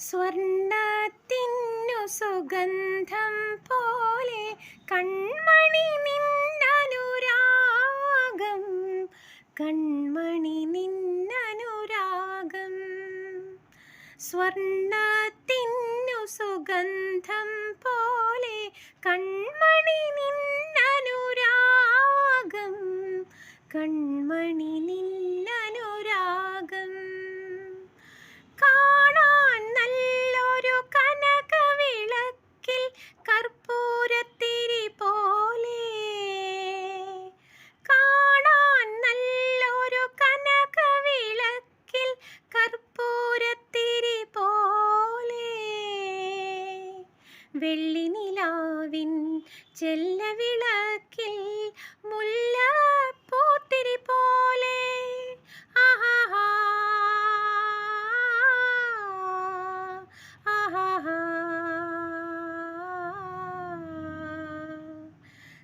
സ്വർണത്തിനു സുഗന്ധം പോലെ കൺമണി നിന്നനുരാഗം കൺമണി നിന്നനുരാഗം. സ്വർണത്തിനു സുഗന്ധം പോലെ കൺമണി നിന്നനുരാഗം കൺമണി വെള്ളി നിലാവിൻ ചെല്ലവിളക്കിൽ വിളക്കിൽ പോലെ. പോത്തിരി പോലെ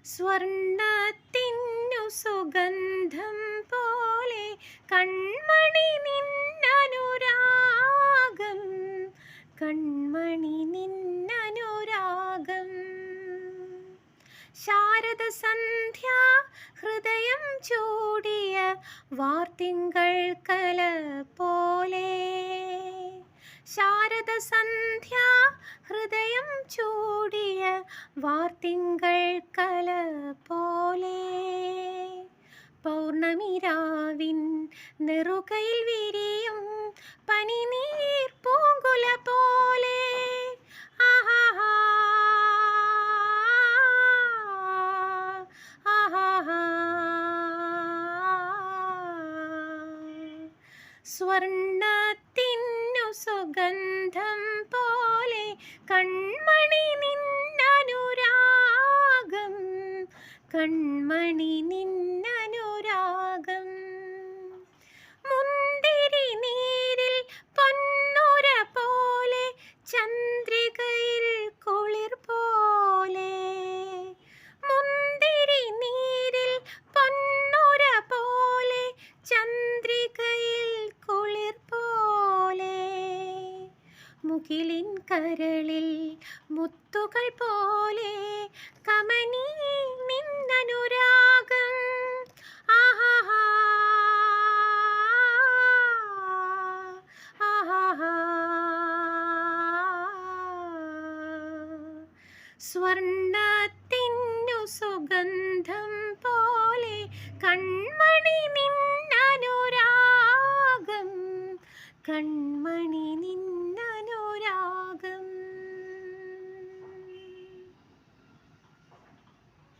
സ്വർണത്തിനു സുഗന്ധം പോലെ കൺമണി നിന്നനുരാഗം. കൺമണി നിന്നനുരാഗം ശാരദ സന്ധ്യ ഹൃദയം ചൂടിയ വാർത്തിങ്കൾ കല പോലെ. ശാരദ സന്ധ്യ ഹൃദയം ചൂടിയ വാർത്തിങ്കൾ കല പോലെ. പൗർണമിരാവിൻ നെറുകയിൽ വിരിയും പനിനീർ സ്വർണത്തിനു സുഗന്ധം പോലെ കൺമണി നിന്നനുരാഗം. കൺമണി നിന്നനുരാഗം കരളിൽ മുത്തുകൾ പോലെ കമനീ നിന്നനുരാഗം. സ്വർണത്തിനു സുഗന്ധം പോലെ കൺമണി നിന്നനുരാഗം. കൺമണി